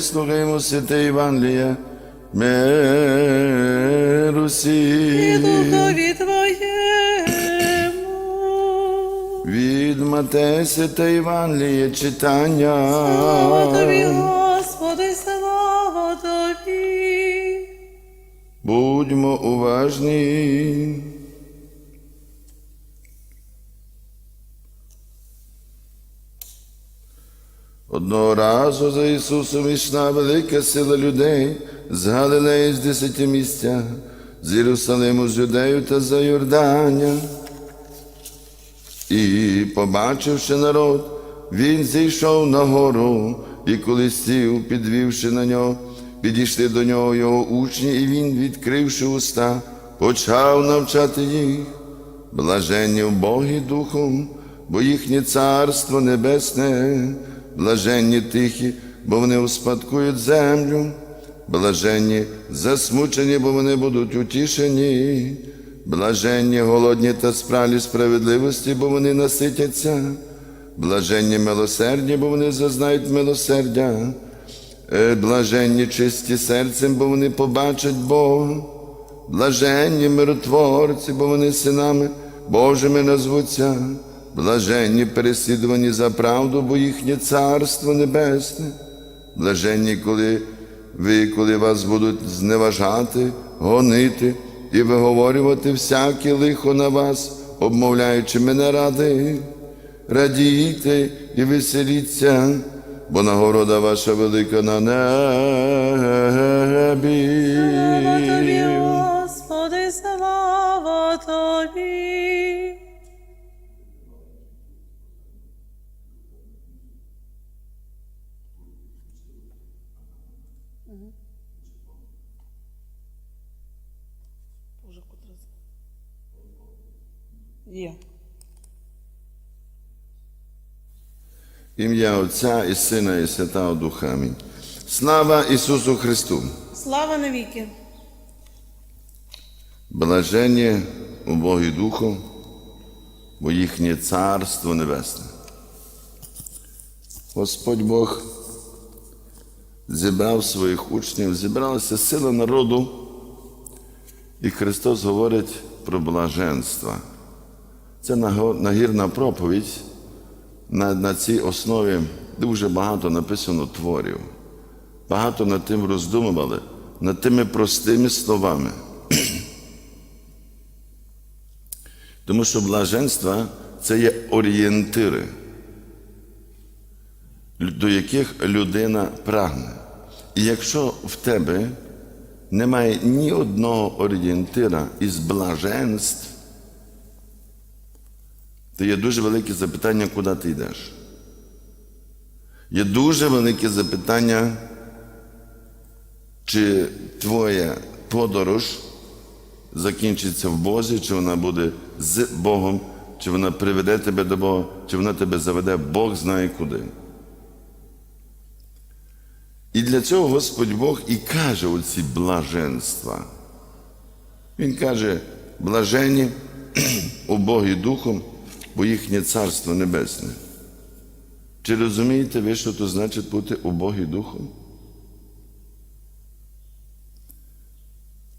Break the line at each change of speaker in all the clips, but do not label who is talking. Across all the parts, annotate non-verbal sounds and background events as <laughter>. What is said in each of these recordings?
Слухаємо святе Євангеліє, миру
і духові Твоєму.
Від Матея святе Євангеліє читання.
Слава Тобі, Господи, слава Тобі.
Будьмо уважні. Одного разу за Ісусом йшла велика сила людей з Галилеї з десяти місця, з Єрусалиму, з Юдею та за Йордання. І, побачивши народ, він зійшов на гору, і коли сів, підвівши на нього, підійшли до нього його учні, і він, відкривши уста, почав навчати їх. Блаженні вбогі духом, бо їхнє царство небесне, блаженні тихі, бо вони успадкують землю, блаженні засмучені, бо вони будуть утішені, блаженні голодні та спралі справедливості, бо вони наситяться, блаженні милосердні, бо вони зазнають милосердя, Е, блаженні чисті серцем, бо вони побачать Бога. Блаженні миротворці, бо вони синами Божими назвуться, блаженні переслідувані за правду, бо їхнє царство небесне, блаженні, коли ви, коли вас будуть зневажати, гонити і виговорювати всяке лихо на вас, обмовляючи мене ради, радійте і веселіться, бо нагорода ваша велика на небі.
Є.
Ім'я Отця і Сина, і Святого Духа. Амінь. Слава Ісусу Христу!
Слава навіки.
Блаженні убогі Духом, бо їхнє Царство Небесне. Господь Бог зібрав своїх учнів, зібралася сила народу, і Христос говорить про блаженство. Це нагірна проповідь. На цій основі дуже багато написано творів. Багато над тим роздумували, над тими простими словами. <clears throat> Тому що блаженство це є орієнтири, до яких людина прагне. І якщо в тебе немає ні одного орієнтира із блаженств, то є дуже велике запитання, куди ти йдеш. Є дуже велике запитання, чи твоя подорож закінчиться в Бозі, чи вона буде з Богом, чи вона приведе тебе до Бога, чи вона тебе заведе, Бог знає куди. І для цього Господь Бог і каже оці блаженства. Він каже, блажені убогі духом, бо їхнє царство небесне. Чи розумієте ви, що то значить бути убогі духом?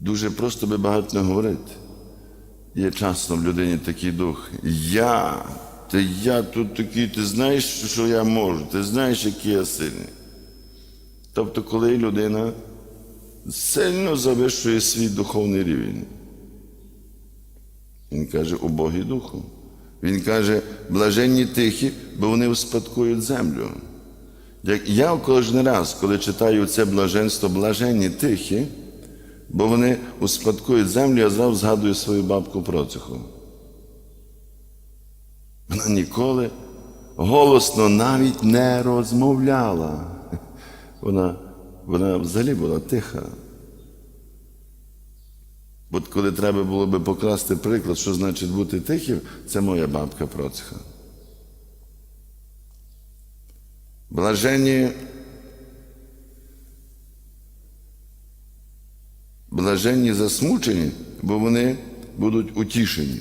Дуже просто би багато не говорити. Є часто в людині такий дух. Я, ти я тут такий, ти знаєш, що я можу, ти знаєш, який я сильний. Тобто, коли людина сильно завищує свій духовний рівень, він каже, убогий духом. Він каже, блаженні тихі, бо вони успадкують землю. Я кожен раз, коли читаю це блаженство, блаженні тихі, бо вони успадкують землю, я зразу згадую свою бабку Проциху. Вона ніколи голосно навіть не розмовляла. Вона, вона взагалі була тиха. От коли треба було би покласти приклад, що значить бути тихим, це моя бабка Процеха. Блаженні, блаженні засмучені, бо вони будуть утішені.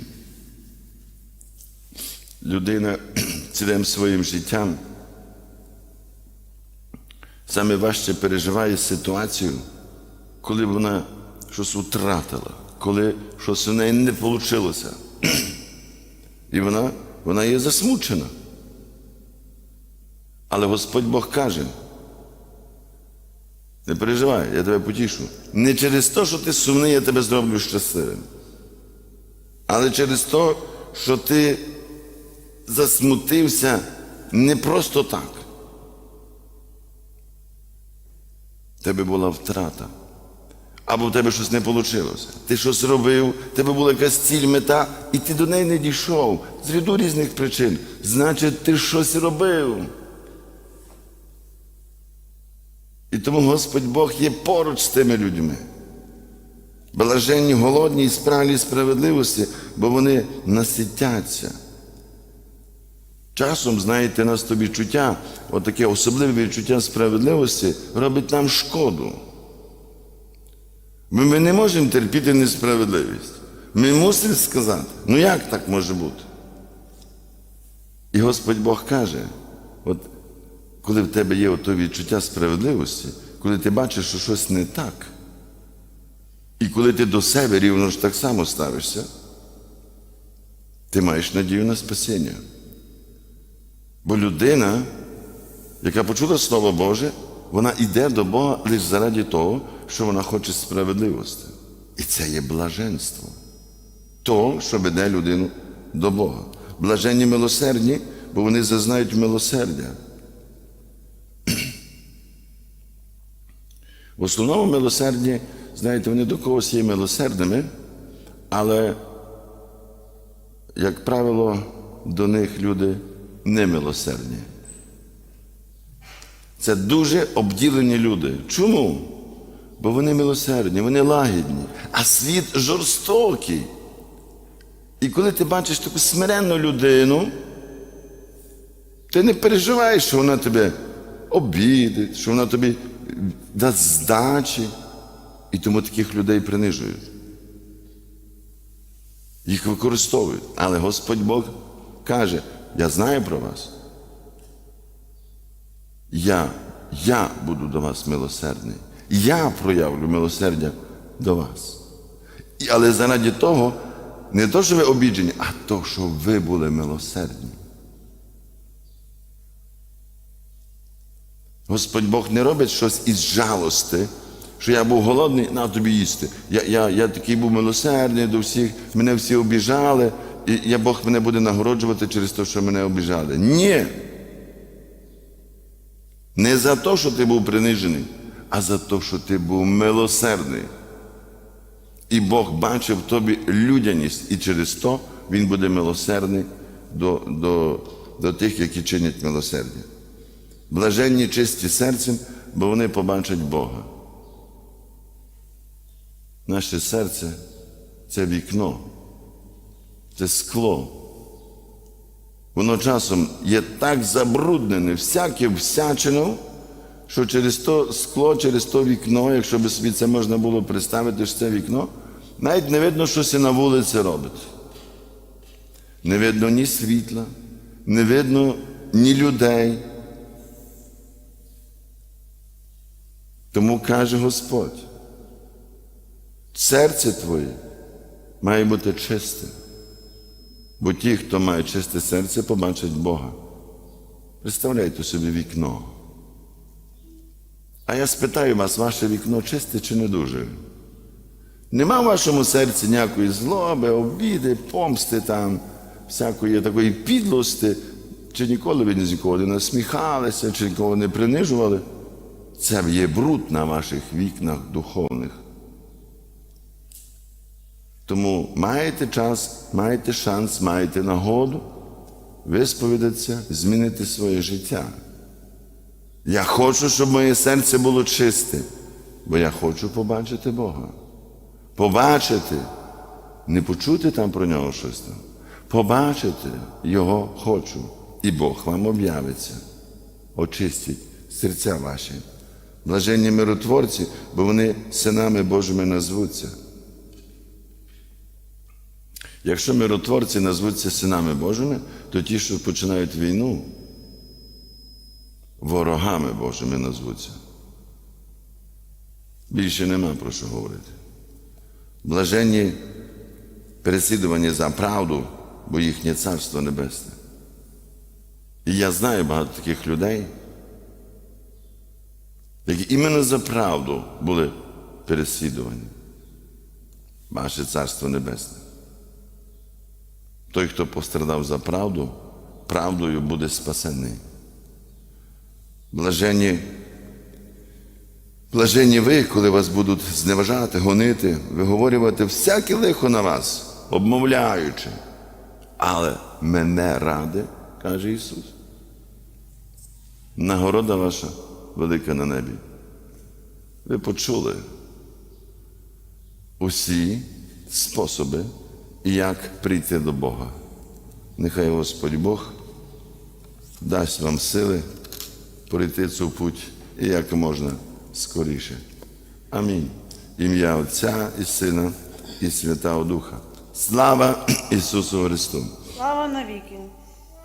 Людина <clears throat> цілим своїм життям саме важче переживає ситуацію, коли вона щось втратила, коли щось у неї не вийшло. І вона, вона є засмучена. Але Господь Бог каже, не переживай, я тебе потішу. Не через те, що ти сумний, я тебе зроблю щасливим. Але через те, що ти засмутився не просто так. Тебе була втрата. Або в тебе щось не вийшло. Ти щось робив, в тебе була якась ціль, мета, і ти до неї не дійшов з ряду різних причин. Значить, ти щось робив. І тому Господь Бог є поруч з тими людьми. Блаженні, голодні і справді справедливості, бо вони наситяться. Часом, знаєте, нас тобі відчуття, отаке особливе відчуття справедливості робить нам шкоду. Ми, ми не можемо терпіти несправедливість. Ми мусимо сказати, ну як так може бути? І Господь Бог каже, от коли в тебе є ото відчуття справедливості, коли ти бачиш, що щось не так, і коли ти до себе рівно ж так само ставишся, ти маєш надію на спасіння. Бо людина, яка почула Слово Боже, вона йде до Бога лише заради того, що вона хоче справедливості. І це є блаженство. То, що веде людину до Бога. Блаженні милосердні, бо вони зазнають милосердя. В основному милосердні, знаєте, вони до когось є милосердними, але, як правило, до них люди немилосердні. Це дуже обділені люди. Чому? Бо вони милосердні, вони лагідні, а світ жорстокий. І коли ти бачиш таку смиренну людину, ти не переживаєш, що вона тебе обідить, що вона тобі дасть здачі. І тому таких людей принижують. Їх використовують. Але Господь Бог каже, я знаю про вас. Я, я буду до вас милосердний. Я проявлю милосердя до вас. І, але заради того, не то, що ви обіджені, а то, що ви були милосердні. Господь Бог не робить щось із жалости, що я був голодний, на тобі їсти. Я, я, я такий був милосердний до всіх, мене всі обіжали, і я Бог мене буде нагороджувати через те, що мене обіжали. Ні. Не за те, що ти був принижений, а за те, що ти був милосердний. І Бог бачив в тобі людяність, і через то Він буде милосердний до, до, до тих, які чинять милосердя. Блаженні чисті серцем, бо вони побачать Бога. Наше серце це вікно, це скло. Воно часом є так забруднене, всяке всячино, що через то скло, через то вікно, якщо би собі це можна було представити, що це вікно, навіть не видно, що на вулиці робить. Не видно ні світла, не видно ні людей. Тому каже Господь, серце твоє має бути чисте, бо ті, хто має чисте серце, побачать Бога. Представляйте собі вікно. А я спитаю вас, ваше вікно чисте чи не дуже? Нема в вашому серці ніякої злоби, обіди, помсти там, всякої такої підлости, чи ніколи ви нікого не насміхалися, чи нікого не принижували. Це є бруд на ваших вікнах духовних. Тому маєте час, маєте шанс, маєте нагоду висповідатися, змінити своє життя. Я хочу, щоб моє серце було чисте, бо я хочу побачити Бога. Побачити, не почути там про нього щось там. Побачити Його хочу, і Бог вам об'явиться. Очистіть серця ваші. Блаженні миротворці, бо вони синами Божими назвуться. Якщо миротворці назвуться синами Божими, то ті, що починають війну, ворогами Божими назвуться. Більше нема про що говорити. Блаженні переслідувані за правду, бо їхнє царство небесне. І я знаю багато таких людей, які іменно за правду були переслідувані. Ваше царство небесне. Той, хто пострадав за правду, правдою буде спасений. Блаженні, блаженні ви, коли вас будуть зневажати, гонити, виговорювати всяке лихо на вас, обмовляючи. Але мене ради, каже Ісус. Нагорода ваша велика на небі. Ви почули усі способи, як прийти до Бога. Нехай Господь Бог дасть вам сили пройти цю путь і як можна скоріше. Амінь. Ім'я Отця і Сина і Святого Духа. Слава Ісусу Христу!
Слава навіки.